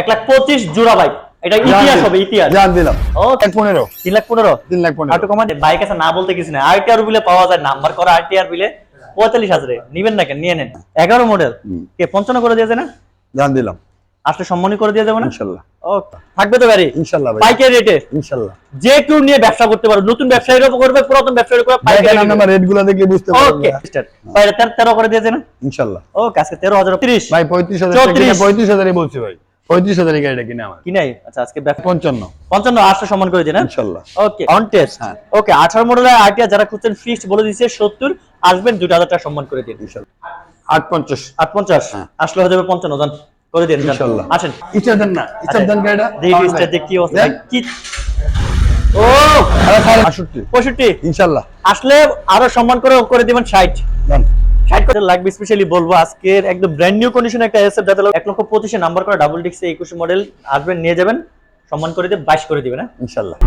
এক লাখ পঁচিশ জোড়া বাইক এটা ইতিহাস হবে ইতিহাস। জান দিলাম। ও এক পনেরো। তিন লাখ পনেরো? তিন লাখ পনেরো। একটু কমাতে বাইক আছে না বলতে কিছু না আরটিআর বিলে পাওয়া যায় নাম্বার করা আরটিআর বিলে পঁয়তাল্লিশ হাজারে। নিবেন না কেন? নিয়ে নেন। এগারো মডেল কে পঞ্চান্ন করে দিয়েছে না? জান দিলাম। আসলে সম্মানী করে দিয়ে যাব না? ইনশাল্লাহ। থাকবে তো গাড়ি? ইনশাল্লাহ ভাই। বাইকের রেটে ইনশাল্লাহ। যে কেউ নিয়ে ব্যবসা করতে পারো নতুন ব্যবসায়ীরাও করবে পুরাতন ব্যবসায়ীরা করবে দেখেন আপনি আমার রেটগুলো দেখলে বুঝতে ওকে তেরো তেরো করে দিয়েছে না? ইনশাল্লাহ। ওকে আজকে তেরো হাজার তিরিশ। ভাই পঁয়ত্রিশ হাজার চৌত্রিশ। পঁয়ত্রিশ হাজারই বলছি ভাই। পঁয়ত্রিশ হাজারই গাড়িটা কিনে আমার। কি নাই আচ্ছা আজকে ব্যবসা পঞ্চান্ন। পঞ্চান্ন আটশো সম্মান করে দিন ইনশাল্লাহ। ওকে অন টেস্ট হ্যাঁ। ওকে আঠারো মডেলের আইটিয়া যারা খুঁজছেন ফিক্সড বলে দিচ্ছে সত্তর আসবেন দুটো হাজার টাকা সম্মান করে দিন। ইনশাল্লাহ। আট পঞ্চাশ আট পঞ্চাশ হ্যাঁ। আসলে হয়ে যাবে পঞ্চান্ন জন। করে দিন যান। ইনশাল্লাহ আসেন। ইচ্ছা দেন না ইচ্ছা দেন গাড়িটা। দেখি স্টার দেখি অবস্থা। কি ও আরে খালি আটষট্টি। পঁয়ষট্টি। ইনশাল্লাহ আসলে আরও সম্মান করে করে দিবেন ষাট। দেন। ষাট করে লাগবে স্পেশালি বলব আজকের একদম ব্র্যান্ড নিউ কন্ডিশন একটা এসএফ যাতে এক লক্ষ পঁচিশে নাম্বার করা ডাবল ডিক্স একুশ মডেল আসবেন নিয়ে যাবেন সম্মান করে দিয়ে বাইশ করে দিবেন হ্যাঁ? ইনশাল্লাহ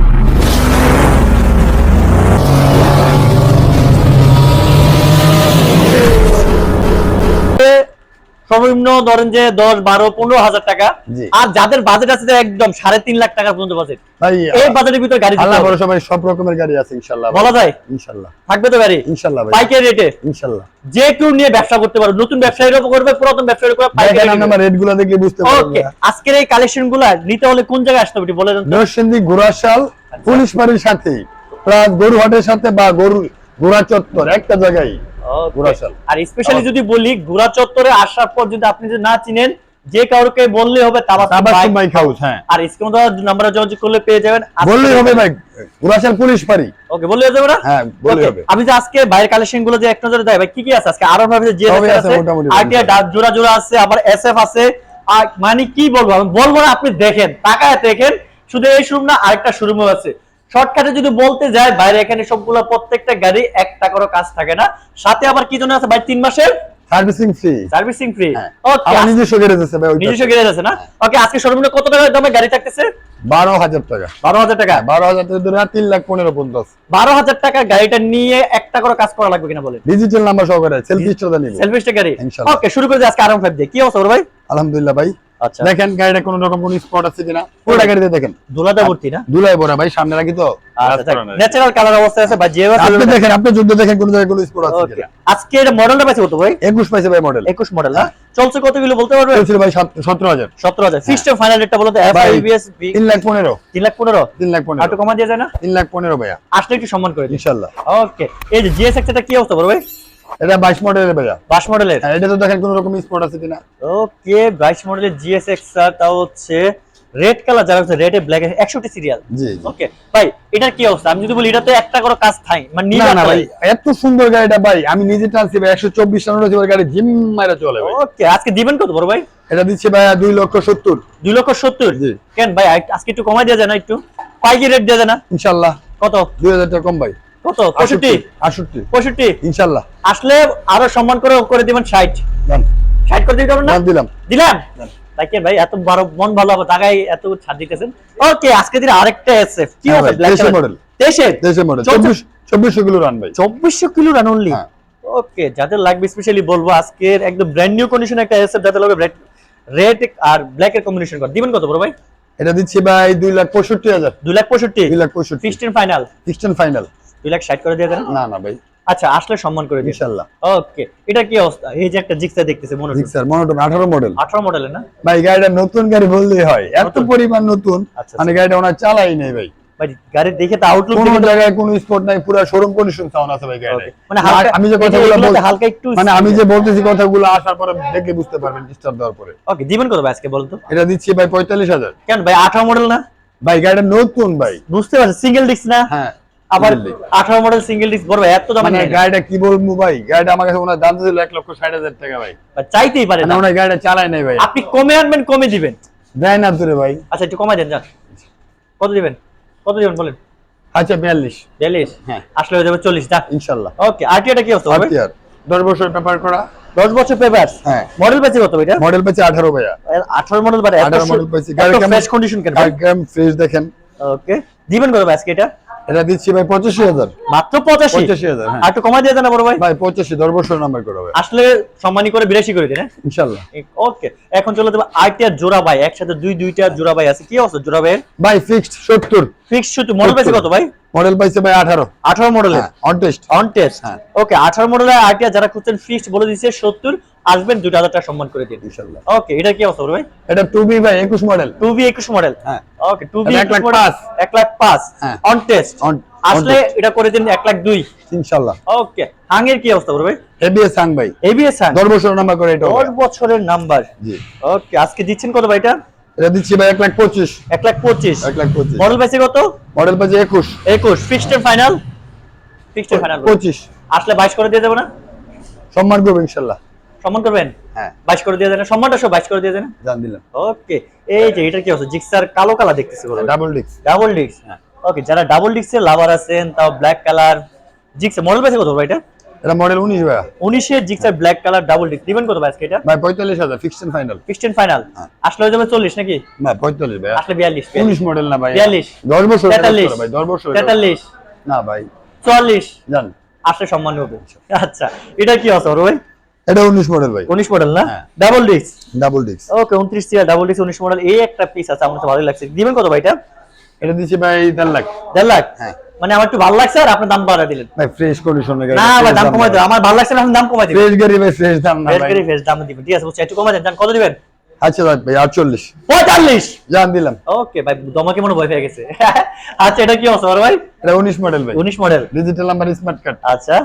সর্বনিম্ন ধরেন যে দশ বারো পনেরো হাজার টাকা। আর যাদের বাজেট আছে একদম সাড়ে তিন লাখ টাকা পর্যন্ত বাজেট এই বাজেটের ভিতরে গাড়ি আল্লাহ হবে। ভরসা সব রকমের গাড়ি আছে ইনশাল্লাহ বলা যায়? ইনশাল্লাহ। থাকবে তো গাড়ি? ইনশাল্লাহ বাইকের রেটে? ইনশাল্লাহ। যে কেউ নিয়ে ব্যবসা করতে পারো নতুন ব্যবসায়ীরাও করবে পুরাতন ব্যবসায়ীরা করবে দেখেন আপনি আমার রেট দেখলে বুঝতে পারবেন ওকে আজকের এই কালেকশনগুলা নিতে হলে কোন জায়গায় আসতে হবে বলে দেন। নরসিংদী ঘোড়াশাল পুলিশ বাড়ির সাথে প্লাস গরুহাটের সাথে বা গরু ঘোড়া চত্বর একটা জায়গায়. ঘোড়াশাল। আর স্পেশালি যদি বলি ঘোড়া চত্বরে আসার পর যদি আপনি যদি না চিনেন যে কাউকে বললে হবে বাইক। বাইক হাউস হ্যাঁ। আর স্ক্রিন নাম্বারে যোগাযোগ করলে পেয়ে যাবেন। বললেই হবে ভাই ঘোড়াশাল পুলিশ বাড়ি ওকে বললে যাবে না? হ্যাঁ Okay, হবে। আমি যে আজকে বাইরের কালেকশনগুলো যে এক নজরে দেয় ভাই কি কি আছে? আজকে আরও ভাবে যে আছে। আরটিআর জোড়া জোড়া আছে আবার এসএফ আছে। আর মানে কি বলব আমি বলব না আপনি দেখেন তাকায় দেখেন শুধু এই শোরুম না আরেকটা শোরুমও আছে। শর্টকাটে যদি বলতে যায় বাইরে এখানে সবগুলো প্রত্যেকটা গাড়ি এক টাকারও কাজ থাকে না। সাথে আবার কি জন্য আছে ভাই তিন মাসের? Servicing free. Servicing free. হ্যাঁ। ওকে আমার নিজস্ব গ্যারেজ আছে ভাই নিজস্ব গ্যারেজ আছে না? ওকে আজকে সর্বনিম্ন কত টাকার দামে গাড়ি থাকতেছে? বারো হাজার টাকা। বারো হাজার টাকা? বারো হাজার টাকা ধরে তিন লাখ পনেরো পঞ্চাশ বারো হাজার টাকা গাড়িটা নিয়ে একটা করে কাজ করা লাগবে কিনা বলেন? ডিজিটাল নাম্বার সহকারে সেলফি স্টোর নিব। সেলফিস্টের গাড়ি ওকে শুরু করে দিই আজকে আরাম ফাইভ দিয়ে। কি অবস্থা ওর ভাই? আলহামদুলিল্লাহ ভাই। দেখেন গাড়িটা কোনো রকম কোনো স্পট আছে কিনা? পুরোটা গাড়িতে দেখেন। দোলাটা ভর্তি না? দুলাই ভরা ভাই সামনে রাখি তো। আচ্ছা ন্যাচারাল কালার অবস্থা আছে আপনি দেখেন আপনি যুদ্ধ দেখেন কোন জায়গায় কোনো স্পট আছে কিনা। আজকে এটা মডেলটা পাইছে কত ভাই? একুশ পাইছে ভাই মডেল 21 মডেল না? চলছে কত কিলো বলতে পারবে চলছিল ভাই সতেরো হাজার। 17000 সিস্টেম ফাইনাল রেটটা বলতে ভাই, এফআইবিএস তিন লাখ পনেরো। 3 লাখ 15 তিন লাখ আর পনেরো একটু কমা দিয়ে যায় না? তিন লাখ পনেরো ভাইয়া। আসলে একটু সম্মান করে দিন। ইনশাল্লাহ। ওকে এই যে জিএস এটা কি অবস্থা বলবে এটা বাইশ মডেলের ভাইয়া। বাস মডেলের? হ্যাঁ, এটা তো দেখেন কোন রকম স্পট আছে কিনা। ওকে 22 মডেলের তাও হচ্ছে রেড কালার যারা হচ্ছে রেড এ ব্ল্যাক 61 সিরিয়াল জি। ওকে ভাই এটার কি অবস্থা? আমি যদি বলি এটাতে একটা করে কাজ থাই মানে না ভাই এত সুন্দর গাড়িটা ভাই আমি নিজে টানছি ভাই একশো চব্বিশ টানোর গাড়ি জিম মারা চলে ভাই। ওকে আজকে দিবেন কত বড় ভাই? এটা দিচ্ছে ভাইয়া দুই লক্ষ সত্তর। দুই লক্ষ সত্তর? জি। কেন ভাই আজকে একটু কমাই দেওয়া যায় না একটু? পাইকি রেট দেওয়া যায় না? ইনশাল্লাহ। কত? দুই হাজার টাকা কম ভাই। কত? পঁয়ষট্টি? আটষট্টি। পঁয়ষট্টি? ইনশাল্লাহ। আসলে আরও সম্মান করে করে দিবেন ষাট। ষাট করে দিতে না? দিলাম। দিলাম? তাকে ভাই এত বড় মন ভালো হবে টাকায় এত ছাড় দিতেছেন। ওকে আজকে দিন আরেকটা এসএফ কি হ্যাঁ হবে ব্ল্যাক মডেল। দেশের দেশের মডেল চলছে- চব্বিশ চব্বিশশো কিলো রান ভাই। চব্বিশশো কিলো রান অনলি হ্যাঁ। ওকে যাদের লাগবে স্পেশালি বলব আজকের একদম ব্র্যান্ড নিউ কন্ডিশন একটা এসএফ যাদের লাগবে রেড আর ব্ল্যাক এর কম্বিনেশন কর। দিবেন কত বড় ভাই? এটা দিচ্ছি ভাই লাখ পঁয়ষট্টি হাজার। দুই লাখ পঁয়ষট্টি। দুই লাখ পঁয়ষট্টি। ফিক্সড ফাইনাল ফাইনাল দুই লাখ ষাট করে দিয়ে দেন? না না ভাই। আচ্ছা আসলে সম্মান করে দিন। ইনশাল্লাহ। ওকে এটা কি অবস্থা? এই যে একটা জিক্সা দেখতেছে মনে জি স্যার মনোটন আঠারো মডেল আঠারো মডেলের না? ভাই গাড়িটা নতুন গাড়ি বললেই হয়। এত? পরিমাণ নতুন আচ্ছা, মানে গাড়িটা ওনার চালাই নেই ভাই। ভাই গাড়ি দেখে তো আউটলুক কোনো জায়গায় কোনো স্পট নাই পুরো শোরুম কন্ডিশন সাউন্ড আছে ভাই গাড়িটা মানে আমি যে কথাগুলো এগুলোতে বল- হালকা একটু মানে আমি যে বলতেছি কথাগুলো আসার পরে দেখে বুঝতে পারবেন স্টার্ট দেওয়ার পরে। ওকে দিবেন কত ভাই আজকে বলুন তো? এটা দিচ্ছি ভাই পঁয়তাল্লিশ হাজার। কেন ভাই আঠারো মডেল না? ভাই গাড়িটা নতুন ভাই। বুঝতে পারছি সিঙ্গেল ডিস্ক না? হ্যাঁ। আবার বুঝলি। আঠারো মডেল সিঙ্গেল ডিস্ক বড় এত দাম মানে গাড়িটা। কি বলব ভাই? গাড়িটা আমার কাছে ওনার দাম ছিল এক লক্ষ ষাট হাজার টাকা ভাই। চাইতেই পারে মানে না। ওনার গাড়িটা চালায় নাই ভাই। আপনি কমে আনবেন কমে দিবেন। দেয় না দূরে ভাই। আচ্ছা একটু কমাই দেন যান। কত দিবেন? কত দিবেন বলেন। আচ্ছা বিয়াল্লিশ। বিয়াল্লিশ? হ্যাঁ। আসলে হয়ে যাবে চল্লিশ না ইনশাল্লাহ। ওকে আরটিআটা কি অবস্থা হবে? আর দশ বছর পেপার করা। দশ বছর পেপার হ্যাঁ। মডেল পেয়েছে কত এটা মডেল পেয়েছে আঠারো ভাইয়া। আঠারো মডেল বারে আঠারো মডেল পেয়েছি গাড়ি ফ্রেশ কন্ডিশন কেন ফ্রেশ দেখেন। ওকে। দিবেন কত ভাই আজকে এটা? এটা দিচ্ছি ভাই পঁচাশি হাজার। মাত্র পঁচাশি? পঁচাশি হাজার হ্যাঁ। আর একটু কমাই দিয়ে দেন বড় ভাই? ভাই পঁচাশি দশ বছর নাম্বার করে হবে। আসলে সম্মানী করে বিরাশি করে দিন হ্যাঁ? ইনশাল্লাহ। ওকে এখন চলে যাব আইটিআর জোড়া ভাই একসাথে দুই দুইটা জোড়া ভাই আছে। কি অবস্থা জোড়া ভাইয়ের? ভাই ফিক্সড সত্তর। ফিক্স শুধু মডেল পাইছে কত ভাই? মডেল পাইছে ভাই আঠারো। আঠারো মডেলের on test on test. Okay আঠারো মডেলের আইটিআর যারা খুঁজছেন ফিক্সড বলে দিচ্ছে সত্তর আসবেন দুটো হাজার টাকা সম্মান করে দিন ইনশাল্লাহ ওকে এটা কি অবস্থা ভাই? এটা টু বি ভাই একুশ মডেল টু বি একুশ মডেল হ্যাঁ। ওকে টু বি এক লাখ পাঁচ। এক লাখ পাঁচ। হ্যাঁ। অন টেস্ট On- on আসলে এটা করে দিন এক লাখ দুই। ইনশাল্লাহ ওকে হাঙের কি অবস্থা ভাই? এবিএস ভাই। এবিএস হাং। দশ বছর নাম্বার করে এটা দশ বছরের নাম্বার জি। ওকে আজকে দিচ্ছেন কত ভাই এটা? এটা দিচ্ছি ভাই এক লাখ পঁচিশ। এক লাখ পঁচিশ। এক লাখ পঁচিশ। মডেল পাইছে কত? মডেল পাইছে একুশ। একুশ। ফিক্সড ফাইনাল ফিক্সড ফাইনাল পঁচিশ। আসলে বাইশ করে দিয়ে দেবো না? সম্মান করব ইনশাল্লাহ সম্মান করবেন? হ্যাঁ। বাইশ করে দিয়ে দেন। সম্মানটা সব বাইশ করে দিয়ে দেন? জান দিলাম। ওকে। এই যে এটা কি অবস্থা? জিক্সার কালো কালার দেখতেছি বলো। ডাবল ডিক্স ডাবল ডিক্স ওকে যারা ডাবল ডিক্সের লাভার আছেন তাও ব্ল্যাক কালার জিক্সার মডেল পাইছে কত ভাই এটা? এটা মডেল উনিশ ভাইয়া। উনিশের জিক্সার ব্ল্যাক কালার ডাবল ডিক্স দিবেন কত ভাই আজকে এটা? ভাই পঁয়তাল্লিশ হাজার ফিক্সড ফাইনাল ফিক্সড ফাইনাল। আসলে হয়ে যাবে চল্লিশ নাকি? না পঁয়তাল্লিশ ভাইয়া। আসলে বিয়াল্লিশ উনিশ মডেল না ভাই। বিয়াল্লিশ। দশ বছর তেতাল্লিশ। ভাই দশ বছর তেতাল্লিশ। না ভাই। চুয়াল্লিশ। জান। আসলে সম্মান হবে। আচ্ছা এটা কি আছে ভাই? এটা উনিশ মডেল ভাই। উনিশ মডেল না। ডাবল ডিক্স ডাবল ডিক্স ওকে উনত্রিশ টিয়ার ডাবল ডিক্স উনিশ মডেল এই একটা পিস আছে আমার তো ভালোই লাগছে। দিবেন কত ভাই এটা? এটা দিচ্ছি ভাই দেড় লাখ। দেড় লাখ? হ্যাঁ। মানে আমার একটু ভালো লাগছে আর আপনার দাম বাড়া দিলেন। ভাই ফ্রেশ কন্ডিশনের গাড়ি না ভাই দাম কমাই দেন আমার ভালো লাগছে না আপনি দাম কমাই দিবেন। ফ্রেশ গাড়ি ভাই ফ্রেশ দাম না ভাই। করে ফেস দাম দিবেন। ঠিক আছে বুঝছি একটু কমাই দেন জান কত দিবেন? আচ্ছা ভাই আটচল্লিশ। পঁয়তাল্লিশ? জান দিলাম। ওকে ভাই দমাকে মনে ভয় পেয়ে গেছে। আচ্ছা এটা কি অবস্থা ভাই? এটা উনিশ মডেল ভাই। উনিশ model digital number smart card আচ্ছা।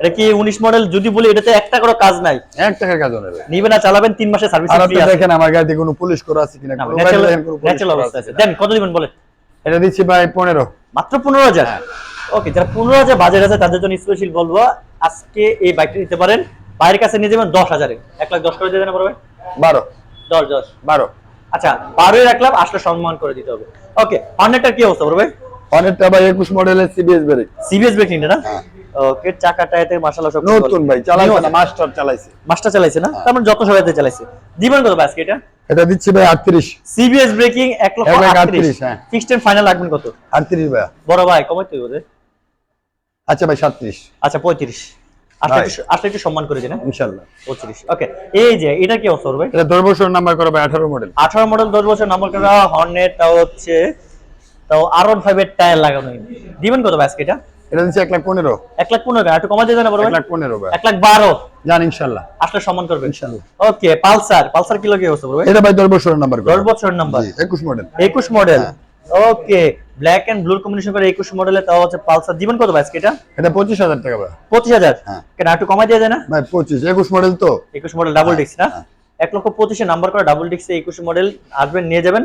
এটা কি উনিশ মডেল? যদি বলি এটাতে একটা করে কাজ নাই। এক টাকার কাজ হবে নিবেন না চালাবেন তিন মাসের সার্ভিস ফ্রি আছে। দেখেন আমার গাড়িতে কোনো পুলিশ করা আছে কিনা কোনো ন্যাচারাল অবস্থা আছে দেন কত দিবেন বলে এটা দিচ্ছি ভাই পনেরো। মাত্র পনেরো হাজার? হ্যাঁ। ওকে যারা পনেরো হাজার বাজার আছে তাদের জন্য স্পেশাল বলব আজকে এই বাইকটা নিতে পারেন। বাইরের কাছে নিয়ে যাবেন দশ হাজারে। এক লাখ দশ করে দিয়ে দেন পড়বে বারো। দশ দশ। বারো। আচ্ছা বারোই রাখলাম আসলে সম্মান করে দিতে হবে। ওকে অনেকটা কি অবস্থা পড়বে অনেকটা ভাই একুশ মডেলের সিবিএস ব্রেক সিবিএস ব্রেক না? হ্যাঁ। ওকে চাকাটা এতে মাশাআল্লাহ সব নতুন ভাই চালাইছে না মাস্টার চালাইছে। মাস্টার চালাইছে না? তার মানে যত সবাইতে চালাইছে। দিবেন কত আজকে এটা? এটা দিচ্ছি ভাই আটত্রিশ। সিবিএস ব্রেকিং এক লক্ষ এক লাখ আটত্রিশ। আটত্রিশ, হ্যাঁ। ফিক্সড এন্ড ফাইনাল কত? আটত্রিশ ভাইয়া। বড় ভাই কমাইতে হবে। আচ্ছা ভাই সাতত্রিশ। আচ্ছা পঁয়ত্রিশ। আসলে ভাই। একটু সম্মান করে দিন হ্যাঁ? ইনশাল্লাহ পঁচিশ। ওকে এই যে এটা কি অবস্থা ভাই? এটা দশ বছর নাম্বার করা ভাই আঠারো মডেল আঠারো মডেল দশ বছর নাম্বার করা হর্নেট হচ্ছে তাও আর ওয়ান ফাইভ এর টায়ার লাগানো দিবেন কত আজকে এটা? এটা দিচ্ছি এক লাখ পনেরো। এক লাখ পনেরো একটু কমা দিয়ে না বড় এক লাখ পনেরো এক লাখ বারো। জান ইনশাল্লাহ। আসলে সম্মান করবেন। ইনশাল্লাহ। ওকে পালসার। পালসার কিলো কি অবস্থা বড় ভাই? এটা ভাই দশ বছর নাম্বার দশ বছর নাম্বার একুশ মডেল একুশ model okay black and blue combination করে একুশ মডেলে তাও হচ্ছে পালসার। দিবেন কত ভাই এটা? এটা পঁচিশ হাজার টাকা ভাই। পঁচিশ হাজার? হ্যাঁ। কেন একটু কমাই দিয়ে যায় না ভাই পঁচিশ। একুশ মডেল তো। একুশ মডেল ডাবল ডিস্ক না? হ্যাঁ। এক লক্ষ পঁচিশে নাম্বার করে ডাবল ডিস্কে একুশ মডেল আসবেন নিয়ে যাবেন।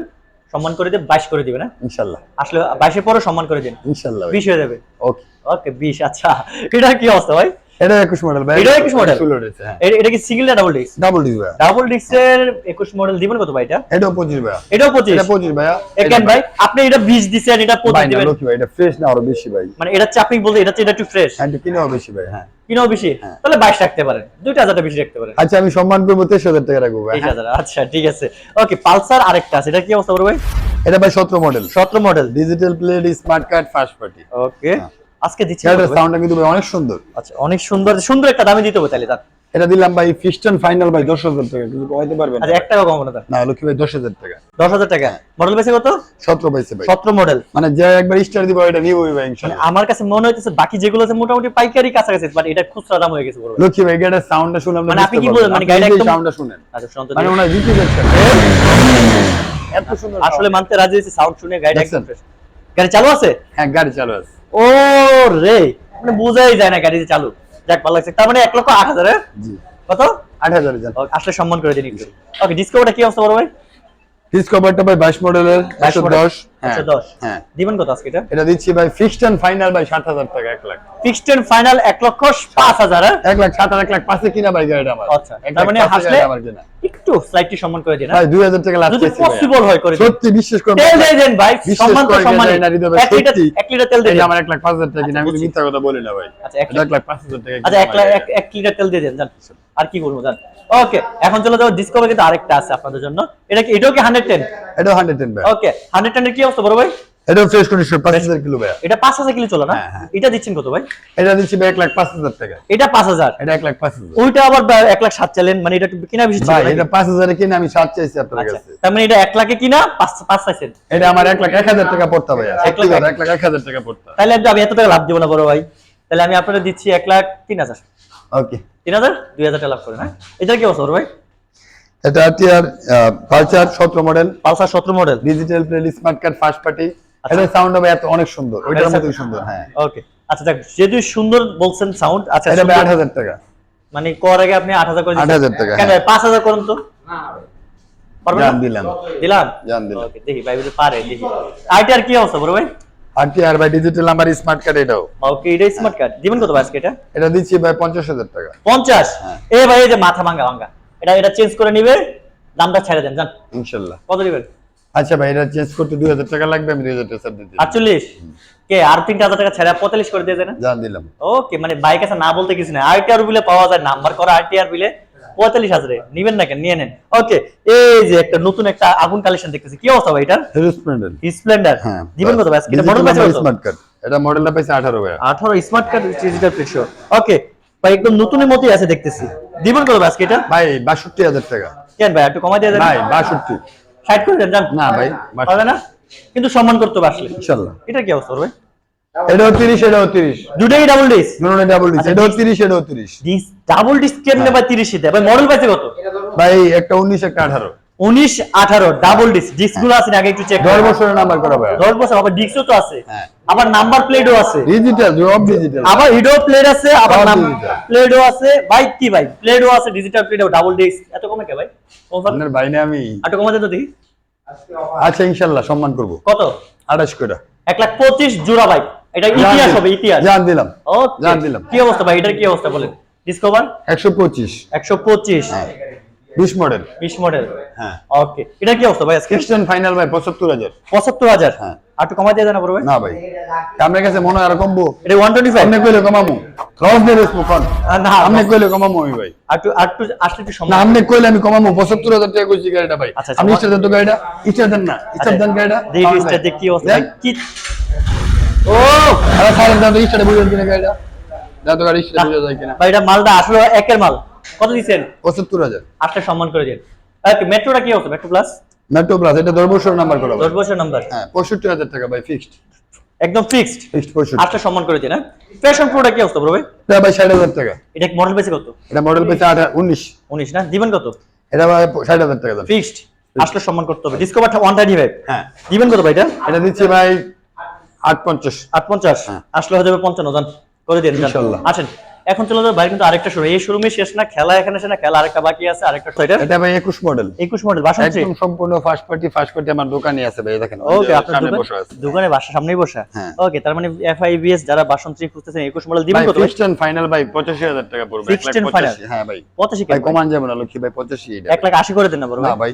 সম্মান করে দেবে বাইশ করে দিবে না? ইনশাল্লাহ। আসলে বাইশের পরও সম্মান করে দিন। ইনশাল্লাহ বিশ হয়ে যাবে। ওকে। ওকে বিশ আচ্ছা। এটা কি অবস্থা ভাই? এটা একুশ মডেল ভাই। এটাও 21 model? ষোলো রয়েছে হ্যাঁ। এটা কি সিঙ্গেল না ডাবল ডিস্ক ডাবল ডিস ভাইয়া ডাবল ডিস্কের একুশ মডেল দিবেন কত ভাই এটা? এটাও পঁচিশ ভাইয়া এটাও পঁচিশ? এটা পঁচিশ ভাইয়া একেন ভাই আপনি এটা বিশ দিচ্ছেন এটা পঁচিশ ভাই না দিবেন। ভাই এটা ফ্রেশ না আরও বেশি ভাই। মানে এটা চাপিং বলতে এটা এটা একটু ফ্রেশ হ্যাঁ এটা বেশি ভাই। হ্যাঁ কিনাও বেশি। হ্যাঁ। তাহলে বাইশ রাখতে পারেন। দুইটা হাজারটা বেশি রাখতে পারেন। আচ্ছা আমি সম্মান করব তেইশ টাকা রাখব ভাই। তেইশ হ্যাঁ। হাজার আচ্ছা ঠিক আছে। ওকে পালসার আরেকটা আছে এটা কি অবস্থা করবে এটা ভাই সতেরো মডেল সতেরো model digital plate smart card first party okay আজকে দিচ্ছি এটার সাউন্ডটা কিন্তু ভাই অনেক সুন্দর। আচ্ছা অনেক সুন্দর সুন্দর একটা দামে দিতে হবে তাহলে এটা দিলাম ভাই ফিস্টন ফাইনাল ভাই দশ হাজার টাকা কিছু কমাইতে পারবেন আচ্ছা এক টাকা কম না না ভাই দশ হাজার টাকা। দশ হাজার টাকা। মডেল বেশি কত? সতেরো পাইছে ভাই। সতেরো মডেল মানে যে একবার স্টার দিব এটা নিবই ভাই মানে ইনশাআল্লাহ আমার কাছে মনে হইতেছে বাকি যেগুলো আছে মোটামুটি পাইকারি কাছাকাছি বাট এটা খুচরা দাম হয়ে গেছে বড়। ভাই। লক্ষ্মী ভাই এটার সাউন্ডটা শুনলাম মানে আপনি কি বলেন? মানে গাড়িটা একদম- সাউন্ডটা শুনেন। আচ্ছা শুনুন তো মানে। ওনার জিপি দেখছেন। এত সুন্দর আসলে মানতে রাজি হয়েছে সাউন্ড শুনে গাড়িটা? একদম fresh। গাড়ি চালু আছে? হ্যাঁ গাড়ি চালু আছে। ও রে মানে বোঝাই যায় না গাড়ি চালু। যাক ভালো লাগছে। তার মানে এক লক্ষ আট হাজার হ্যাঁ? কত? আট হাজার আসলে সম্মান করে দিন একটু। ওকে ডিসকাউন্টটা কি অবস্থা বড় ভাই? ডিসকভারটা ভাই বাইশ মডেলের 22 একশো দশ। হ্যাঁ। 110 হ্যাঁ। দিবেন কত আজকে এটা? এটা দিচ্ছি ভাই ফিক্সড এন্ড ফাইনাল ভাই সাত হাজার টাকা এক লাখ। ফিক্সড এন্ড ফাইনাল এক লক্ষ পাঁচ হাজার হ্যাঁ? এক লাখ সাত আর এক লাখ পাঁচে কিনা ভাই গাড়িটা আমার। আচ্ছা, তার মানে হাসলে- একটু স্লাইটলি সম্মান করে দিন? ভাই দুই হাজার টাকা লাভ যদি পসিবল হয় করে সত্যি বিশ্বাস করবেন তেল দিয়ে দেন ভাই সম্মান তো সম্মান এক লিটার। এক লিটার তেল দেন। আমার এক লাখ পাঁচ হাজার টাকা কিনা আমি আচ্ছা, মিথ্যা কথা বলি না ভাই। আচ্ছা এক লাখ পাঁচ হাজার টাকা আচ্ছা এক লাখ এক লিটার তেল দিয়ে দেন জান। আর কি বলব জান? ওকে এখন চলে যাব ডিসকভার কিন্তু আরেকটা আছে আপনাদের জন্য। এটা কি এটাও কি হান্ড্রেড টেন এটা হান্ড্রেড টেন ভাই। ওকে হান্ড্রেড টেনের কি অবস্থা বড় ভাই? এটা ফ্রেশ কন্ডিশন পাঁচ হাজার কিলো ভাইয়া এটা পাঁচ হাজার কিলো চলে না? হ্যাঁ, হ্যাঁ। এটা দিচ্ছেন কত ভাই? এটা দিচ্ছি ভাই লাখ টাকা। এটা পাঁচ হাজার। এটা এক লাখ পাঁচ হাজার। ওইটা আবার এক লাখ সাত চাইলেন মানে এটা কিনা বেশি ছিল ভাই এটা পাঁচ হাজারে কিনে আমি সাত চাইছি আপনার আচ্ছা কাছে। তার মানে এটা এক লাখে কিনা পাঁচ পাঁচ চাইছেন? এটা আমার এক লাখ এক হাজার টাকা পড়তে ভাইয়া এক লাখ এক লাখ এক হাজার টাকা পড়তে তাহলে আমি এত টাকা লাভ দেবো না বড় ভাই। তাহলে আমি আপনাদের দিচ্ছি এক লাখ তিন হাজার। ওকে তিন হাজার দুই হাজার টাকা লাভ করেন হ্যাঁ? এটা কি অবস্থা ভাই? এটা মডেল পালসার সতেরো model digital plate smart card first party আচ্ছা। এটা সাউন্ড হবে এত অনেক সুন্দর। ওইটার মতোই সুন্দর হ্যাঁ। ওকে আচ্ছা দেখ যেহেতু সুন্দর বলছেন সাউন্ড আচ্ছা এটা ভাই আট সুন্দর- হাজার টাকা। মানে কর আগে আপনি আট হাজার করে দিচ্ছেন। 8,000 টাকা, কেন হ্যাঁ। পাঁচ হাজার করুন তো? না? দিলাম। দিলাম? জান দিলাম। ওকে দেখি ভাই পারে দেখি। আইটিআর কি অবস্থা বড় ভাই? আর টিআর ভাই ডিজিটাল আমার স্মার্ট কার্ড এটাও। ওকে এটা স্মার্ট কার্ড দিবেন কত আজকে এটা? এটা দিচ্ছি ভাই পঞ্চাশ হাজার টাকা। পঞ্চাশ? হ্যাঁ। এ ভাই এই যে মাথা ভাঙ্গা ভাঙ্গা। এটা এটা চেঞ্জ করে নিবে দামটা ছেড়ে দেন জান ইনশাল্লাহ। কত দিবেন? আচ্ছা ভাই এটা চেঞ্জ করতে দুই হাজার টাকা লাগবে আমি দুই হাজার টাকা ছাড় দিচ্ছি আটচল্লিশ? কে আর তিনটা হাজার টাকা ছেড়ে পঁয়তাল্লিশ করে দিয়ে দেন জান দিলাম। ওকে মানে বাইক আছে না বলতে কিছু না আরটিআর বিলে পাওয়া যায় নাম্বার করা আরটিআর বিলে পঁয়তাল্লিশ হাজারে। নিবেন না কেন? নিয়ে নেন। ওকে এই যে একটা নতুন একটা আগুন কালেকশন দেখতেছি। কি অবস্থা ভাই এটার? স্প্লেন্ডার স্প্লেন্ডার হ্যাঁ দিবেন কত ভাই? এটা মডেল পাইছে স্মার্ট কার্ড এটা মডেলটা পাইছে আঠারো ভাই আঠারো স্মার্ট কার্ড ডিজিটাল ওকে ভাই একদম নতুনের মতোই আছে দেখতেছি। দিবেন কত ভাই এটা? ভাই বাষট্টি হাজার টাকা। কেন ভাই একটু কমাই দিয়ে দেন। ভাই বাষট্টি। ষাট করে দেন না ভাই হবে না? কিন্তু সম্মান করতে ইনশাল্লাহ। এটা কি অবস্থা ভাই? এটাও তিরিশ এটাও তিরিশ। দুটাই ডাবল ডিস ডাবল ডিস আচ্ছা, এটাও ডিস- এটাও ডাবল ডিস কেমনে ভাই মডেল পাইছে কত? ভাই একটা উনিশ একটা আঠারো। উনিশ আঠারো ডাবল ডিস ডিস্কগুলো আছে না, আগে একটু চেক দশ বছরের নাম্বার করা ভাই। দশ বছর আবার ডিস্কও তো আছে। হ্যাঁ। আবার নাম্বার প্লেটও আছে। ডিজিটাল জব ডিজিটাল আবার হিডো প্লেট আছে আবার সব নাম প্লেটও আছে। ভাই কি ভাই? প্লেটও আছে ডিজিটাল প্লেটও ডাবল ডিস্ক এত কমে কে ভাই? আপনার ভাই না আমি। কমাতে তো দেখি। আচ্ছা ইনশাল্লাহ সম্মান করব। কত? আঠাশ করে এক লাখ পঁচিশ জোড়া ভাই। এটা ইতিহাস হবে ইতিহাস। জান দিলাম ওকে জান দিলাম। কি অবস্থা ভাই? এটার কি অবস্থা বলেন? ডিসকভার একশো পঁচিশ। একশো পঁচিশ। হ্যাঁ। বিশ মডেল বিশ মডেল হ্যাঁ। ওকে এটা কি অবস্থা ভাই আজকে? ফাইনাল ভাই পঁচাত্তর হাজার। পঁচাত্তর হাজার? হ্যাঁ। আর একটু দিয়ে দেন ভাই। না ভাই। আপনার কাছে মনে হয় আর কমবো। এটা ওয়ান টোয়েন্টি ফাইভ আপনি কইলে কমামু। লস দিয়ে রেসপো কোন? না আপনি কইলে কমামু আমি ভাই। আর একটু আর একটু আসলে একটু না সম্মান আপনি কইলে আমি কমামু। পঁচাত্তর হাজার টাকা কইছি গাড়িটা ভাই। আচ্ছা, আপনি সমান- স্টার দেন তো গাড়িটা? স্টার দেন না স্টার দেন গাড়িটা দেখি স্টার দেখ কি অবস্থা কি ও আরে সাইলেন্ট দাও তো স্টারে বুঝেন গাড়িটা? দাও তো গাড়ি স্টারে বুঝে যায় কিনা? ভাই এটা মালটা আসলে একের মাল। কত দিচ্ছেন? পঁচাত্তর হাজার। আসলে সম্মান করে দিন। ওকে মেট্রোটা কি অবস্থা মেট্রো প্লাস? মেট্রো প্লাস এটা দশ বছর নাম্বার করা ভাই। দশ বছর নাম্বার। হ্যাঁ পঁয়ষট্টি হাজার টাকা ভাই ফিক্সড একদম ফিক্সড সম্মান করে দিন হ্যাঁ? ফ্যাশন প্রোটা কি অবস্থা ভাই? এটা ভাই ষাট হাজার টাকা। এটা মডেল কত? এটা মডেল না? দিবেন কত? এটা ভাই টাকা ফিক্সড আসলে সম্মান করতে হবে। ডিসকভার ওয়ান থার্টি ফাইভ হ্যাঁ। দিবেন কত ভাই এটা? এটা দিচ্ছি ভাই আট পঞ্চাশ আট পঞ্চাশ হ্যাঁ। আসলে হয়ে যাবে পঞ্চান্ন জন। করে দিন ইনশাল্লাহ। আসেন এখন চলে যাবে ভাই কিন্তু আরেকটা শুরু এই শোরুমে শেষ না খেলা এখানে শেষ না খেলা আরেকটা বাকি আছে আরেকটা এটা? এটা ভাই একুশ মডেল একুশ মডেল বাসন্তী। একদম সম্পূর্ণ ফার্স্ট পার্টি ফার্স্ট পার্টি আমার দোকানে আছে ভাই দেখেন। ওকে আপনার সামনে দোকান- বসে আছে। দোকানে বাসা সামনেই বসা? হ্যাঁ। ওকে তার মানে এফআইবিএস যারা বাসন্তী খুঁজতেছেন একুশ মডেল দিবেন কত ভাই? ফিক্সড এন্ড ফাইনাল ভাই পঁচাশি হাজার টাকা পড়বে এক লাখ Fixed and পঁচাশি। final? হ্যাঁ ভাই। পঁচাশি ভাই কমান যাবে না লক্ষ্মী ভাই পঁচাশি এটা। এক লাখ আশি করে দেন না বড় না ভাই। ভাই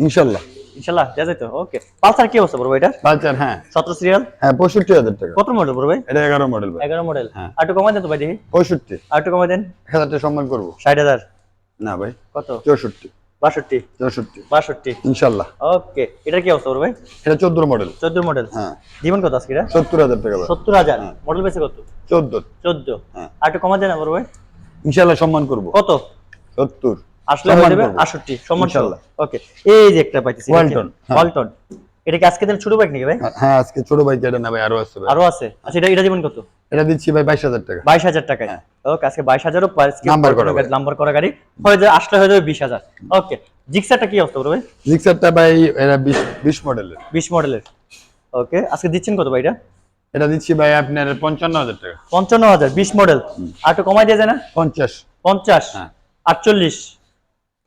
ইনশাল্লাহ ইনশাল্লাহ যা যাইতো ওকে পালসার কি অবস্থা বড় ভাই এটা পালসার হ্যাঁ। 17 সিরিয়াল হ্যাঁ 65000 টাকা। কত মডেল বড় ভাই? এটা 11 মডেল ভাই। 11 মডেল হ্যাঁ। আটু কমাই দেন তো ভাই দেখি। 65 আটু কমাই দেন। 1000 টাকা সম্মান করব। 60000 না ভাই কত? 64 62 64 62 ইনশাল্লাহ ওকে এটা কি অবস্থা বড় ভাই? এটা 14 মডেল 14 মডেল হ্যাঁ। জীবন কত আজকে এটা? 70000 টাকা 70000 মডেল বেশি কত? 14 14 হ্যাঁ। আটু কমাই দেন বড় ভাই। ইনশাল্লাহ সম্মান করব। কত? 70 আসলে হয়ে যাবে করব। আটষট্টি সম্মান ওকে এই যে একটা পাইতেছি ওয়ালটন, হ্যাঁ। ওয়ালটন এটা কি আজকে দিন ছোট বাইক নাকি ভাই? হ্যাঁ আজকে ছোট ভাই এটা না ভাই আরও আছে আরও আছে? আচ্ছা এটা এটা দিবেন কত? এটা দিচ্ছি ভাই বাইশ হাজার টাকা। বাইশ হাজার টাকায়। হ্যাঁ। ওকে আজকে বাইশ হাজারও Number করা গাড়ি। নাম্বার করা গাড়ি। হয়ে যাবে আসলে হয়ে যাবে বিশ হাজার। ওকে জিক্সারটা কি অবস্থা ভাই? জিক্সারটা ভাই এটা বিশ বিশ মডেলের বিশ মডেলের ওকে আজকে দিচ্ছেন কত ভাই এটা? এটা দিচ্ছি ভাই আপনার পঞ্চান্ন হাজার টাকা। পঞ্চান্ন হাজার বিশ মডেল আর একটু কমাই দিয়ে যায় না? পঞ্চাশ। পঞ্চাশ হ্যাঁ। আটচল্লিশ।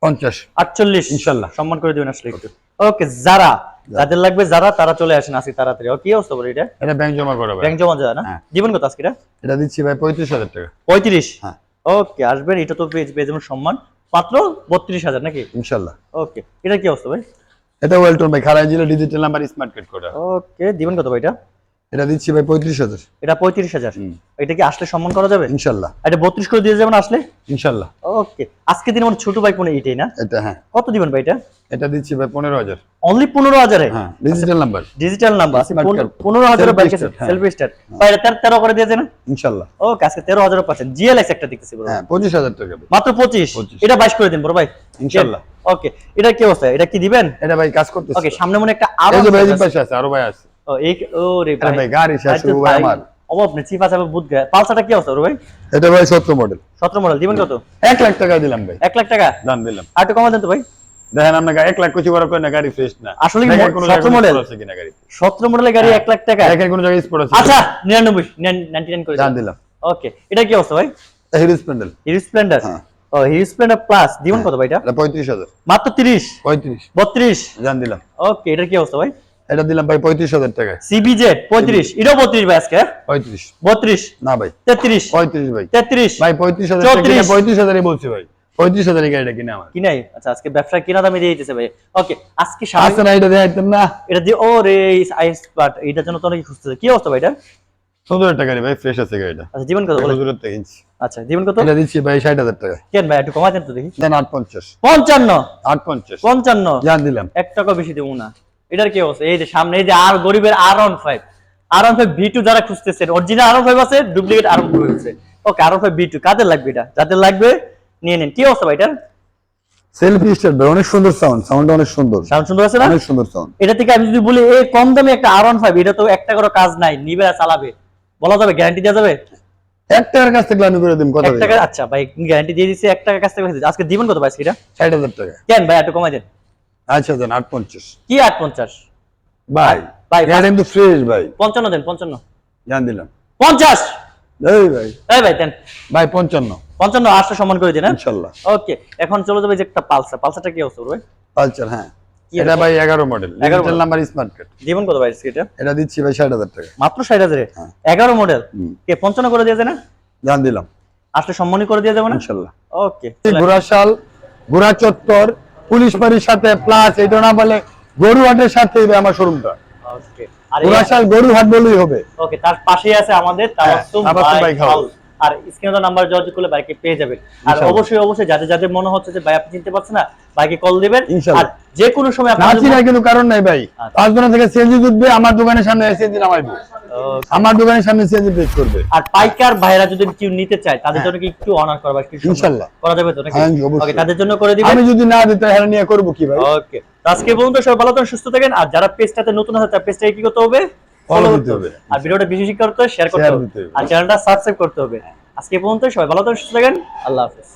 পঞ্চাশ। আটচল্লিশ। ইনশাল্লাহ। সম্মান করে দিবেন আসলে একটু। ওকে যারা যাদের লাগবে যারা তারা চলে আসেন আজকে তাড়াতাড়ি। কি অবস্থা বলে এটা? এটা ব্যাংক জমা করা ব্যাংক জমা যায় না? হ্যাঁ। জীবন কত আজকে এটা? দিচ্ছি ভাই পঁয়ত্রিশ হাজার টাকা। পঁয়ত্রিশ? হ্যাঁ। ওকে আসবেন। এটা তো পেয়ে পেয়ে যাবেন সম্মান। মাত্র বত্রিশ হাজার নাকি? ইনশাল্লাহ। ওকে এটা কি অবস্থা ভাই? এটা ওয়েলটন ভাই। জিলো ডিজিটাল নাম্বার স্মার্ট কার্ড করা। ওকে দিবেন কত ভাই এটা? এটা দিচ্ছি ভাই পঁয়ত্রিশ হাজার। এটা পঁয়ত্রিশ হাজার। এটা কি আসলে সম্মান করা যাবে? ইনশাল্লাহ। এটা বত্রিশ করে দিয়ে যাবেন আসলে? ইনশাল্লাহ। ওকে। আজকে দিন আমার ছোট ভাই কোনো এটাই না? এটা হ্যাঁ। কত দিবেন ভাই এটা? এটা দিচ্ছি ভাই পনেরো হাজার। অনলি পনেরো হাজারে? ডিজিটাল নাম্বার ডিজিটাল নাম্বার পনেরো হাজার বাইক। সেলফি স্টার ভাই এটা তেরো- তেরো করে দিয়েছে না ইনশাল্লাহ। ওকে আজকে তেরো হাজার পাচ্ছেন। জিএলএক্স একটা দেখতেছি bro। হ্যাঁ পঁচিশ হাজার টাকা। মাত্র পঁচিশ? এটা বাইশ করে দিন বড় ভাই। ইনশাল্লাহ। ওকে এটা কি অবস্থা? এটা কি দিবেন? এটা ভাই কাজ করতেছে। ওকে সামনে মনে একটা আরও ভাই পাশে আছে আরও ভাই আছে। এই ভাই। গাড়ি শেষ ভাই তো ভাই ভাই, আমার। অভাব নেই চিপা চাপা বুধ গায়ে পালসাটা কি অবস্থা ভাই? এটা ভাই মডেল সতেরো মডেল দিবেন কত? এক লাখ টাকা দিলাম ভাই। লাখ টাকা? দাম দিলাম। আর একটু কমা দেন তো ভাই। দেখেন আপনাকে এক লাখ কিছু না গাড়ি ফ্রেশ না। আসলে আছে কিনা গাড়ি। মডেলের গাড়ি এক লাখ টাকা? দেখেন কোনো জায়গায় স্পট আছে আচ্ছা করে দাম দিলাম। ওকে এটা কি অবস্থা ভাই? Hero Splendor. Hero Splendor? হ্যাঁ। ও হিরো স্প্লেন্ডার প্লাস দিবেন কত ভাই এটা? মাত্র তিরিশ? পঁয়ত্রিশ। বত্রিশ? জান দিলাম। ওকে এটার কি অবস্থা ভাই? এটা দিলাম ভাই পঁয়ত্রিশ হাজার টাকায়। সিবিজেড পঁয়ত্রিশ। এটাও বত্রিশ ভাই আজকে? পঁয়ত্রিশ। বত্রিশ? না ভাই। তেত্রিশ? পঁয়ত্রিশ ভাই। তেত্রিশ? ভাই পঁয়ত্রিশ হাজার টাকা 34 কিনে পঁয়ত্রিশ হাজারই বলছি ভাই। পঁয়ত্রিশ হাজারই গাড়িটা কিনে আমার। কি নাই আচ্ছা আজকে ব্যবসা কিনা দামে দিয়ে দিতেছে ভাই। ওকে আজকে সামনে না এটা দেখাইতাম না। এটা দিয়ে ও রে আইস বাট এটার জন্য তো অনেক খুঁজতেছে। কি অবস্থা ভাই এটা? সুন্দর একটা গাড়ি ভাই ফ্রেশ আছে গাড়িটা। আচ্ছা জীবন কত? বলে হুজুরের থেকে কিনছি আচ্ছা জীবন কত? এটা দিচ্ছি ভাই ষাট হাজার টাকা। কেন ভাই একটু কমাই দেন তো দেখি। দেন আট পঞ্চাশ পঞ্চান্ন? আট পঞ্চাশ পঞ্চান্ন? জান দিলাম। এক টাকা বেশি দেবো না। এটার কি অবস্থা? এই যে সামনে এই যে আর গরিবের R one five R one five V two যারা খুঁজতেছেন অরিজিনাল আর অন ফাইভ আছে ডুপ্লিকেট আর অন ফাইভ আছে okay R one five V two কাদের লাগবে এটা? যাদের লাগবে নিয়ে নিন। কি অবস্থা ভাই এটার? সেলফি স্টার্ট ভাই অনেক সুন্দর সাউন্ড সাউন্ডটা অনেক সুন্দর। সাউন্ড সুন্দর আছে না? অনেক সুন্দর সাউন্ড এটা থেকে আমি যদি বলি এই কম দামে একটা আর অন ফাইভ এটা তো একটা করে কাজ নাই নিবে চালাবে। বলা যাবে গ্যারান্টি দেওয়া যাবে? এক টাকার কাছ থেকে আমি করে দিম এক টাকা আচ্ছা ভাই গ্যারান্টি দিয়ে দিচ্ছি এক টাকার কাছ থেকে আজকে দিবেন কত ভাই ষাট হাজার টাকা। কেন ভাই একটু কমাই দেন। আচ্ছা দেন আট পঞ্চাশ কি আট পঞ্চাশ ভাই ভাই, গাড়ি কিন্তু ফ্রেশ ভাই। পঞ্চান্ন দেন পঞ্চান্ন। জান দিলাম। পঞ্চাশ? এই ভাই। এই ভাই দেন। ভাই পঞ্চান্ন। পঞ্চান্ন আটশো সম্মান করে দিন হ্যাঁ? ইনশাল্লাহ। ওকে এখন চলে যাবে যে একটা পালসার। পালসারটা কি অবস্থা ভাই? পালচার হ্যাঁ। এটা এটা? ভাই এগারো মডেল। 11 নাম্বার স্মার্ট কার্ড জীবন কত ভাই এটা? এটা দিচ্ছি ভাই ষাট হাজার টাকা। মাত্র ষাট হাজারে? হ্যাঁ। এগারো মডেল। কে পঞ্চান্ন করে দিয়ে যায় না? জান দিলাম। আসলে সম্মানই করে দিয়ে যাবে না? ইনশাল্লাহ। ওকে। ঘোড়াশাল ঘোড়া চত্বর পুলিশ বাড়ির সাথে প্লাস এটা না বলে গরুহাটের সাথে আমার শোরুমটা গরুহাট বলেই হবে। ওকে তার পাশেই আছে আমাদের তাবাসসুম হ্যাঁ, বাইক হাউস। আর স্ক্রিনে নাম্বার যোগাযোগ করলে বাইকে পেয়ে যাবেন। আর অবশ্যই অবশ্যই যাদের যাদের মনে হচ্ছে যে ভাই আপনি চিনতে পারছেন না বাইকে কল দিবেন। আর যে কোনো সময় আপনার চিনা কিন্তু কারণ নাই ভাই। আচ্ছা। পাঁচ জনের থেকে সিএনজি উঠবে আমার দোকানের সামনে সিএনজি নামাইবো। Okay. আমার দোকানের সামনে সিএনজি পেশ করবে। আর পাইকার ভাইরা যদি কেউ নিতে চায় তাদের জন্য কি একটু অনার করবা সম্মান ইনশাআল্লাহ। করা যাবে তো নাকি? হ্যাঁ, ওকে তাদের জন্য করে দিবেন। আমি যদি না দিতে হ্যাঁ নিয়ে করব কি ভাই? ওকে আজকে পর্যন্ত সবাই ভালো থাকেন সুস্থ থাকেন। আর যারা পেজটাতে নতুন আছে তার পেজটাকে কি করতে হবে? Follow করতে হবে। আর ভিডিওটা বেশি বেশি করতে হবে। শেয়ার করতে হবে। আর চ্যানেলটা সাবস্ক্রাইব করতে হবে। আজকে পর্যন্ত সবাই ভালো থাকুন সুস্থ থাকেন। আল্লাহ হাফেজ।